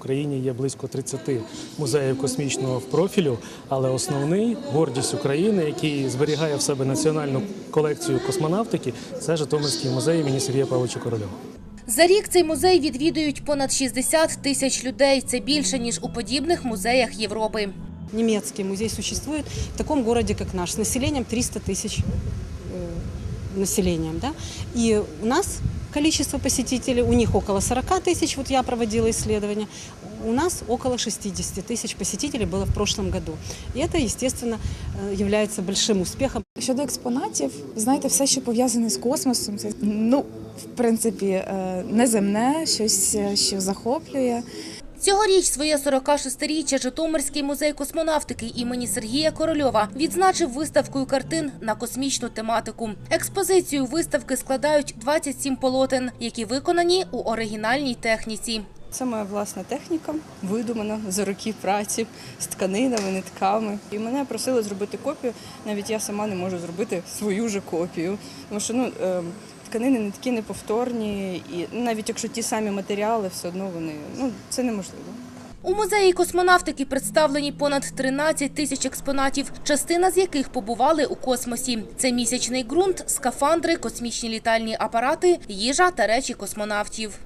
Україні є близько 30 музеїв космічного профілю, але основний гордість України, який зберігає в себе національну колекцію космонавтики, це Житомирський музей імені Сергія Павловича Корольова. За рік цей музей відвідують понад 60 тисяч людей. Це більше ніж у подібних музеях Європи. Немецкий музей существует в таком городе, как наш, с населением 300 тысяч э, населением. Да? И у нас количество посетителей, у них около 40 тысяч, вот я проводила исследование, у нас около 60 тысяч посетителей было в прошлом году. И это, естественно, э, является большим успехом. Щодо експонатів, знаєте, все, що пов'язане з космосом, це ну, в принципі, е, неземне, щось, е, що захоплює. Цьогоріч своє 46-річчя Житомирський музей космонавтики імені Сергія Корольова відзначив виставкою картин на космічну тематику. Експозицію виставки складають 27 полотен, які виконані у оригінальній техніці. Це моя власна техніка, видумана за роки праці з тканинами, нитками. І мене просили зробити копію. Навіть я сама не можу зробити свою ж копію. Тому що ну, е, не такі неповторні, і навіть якщо ті самі матеріали, все одно вони ну це неможливо. У музеї космонавтики представлені понад 13 тисяч експонатів, частина з яких побували у космосі. Це місячний ґрунт, скафандри, космічні літальні апарати, їжа та речі космонавтів.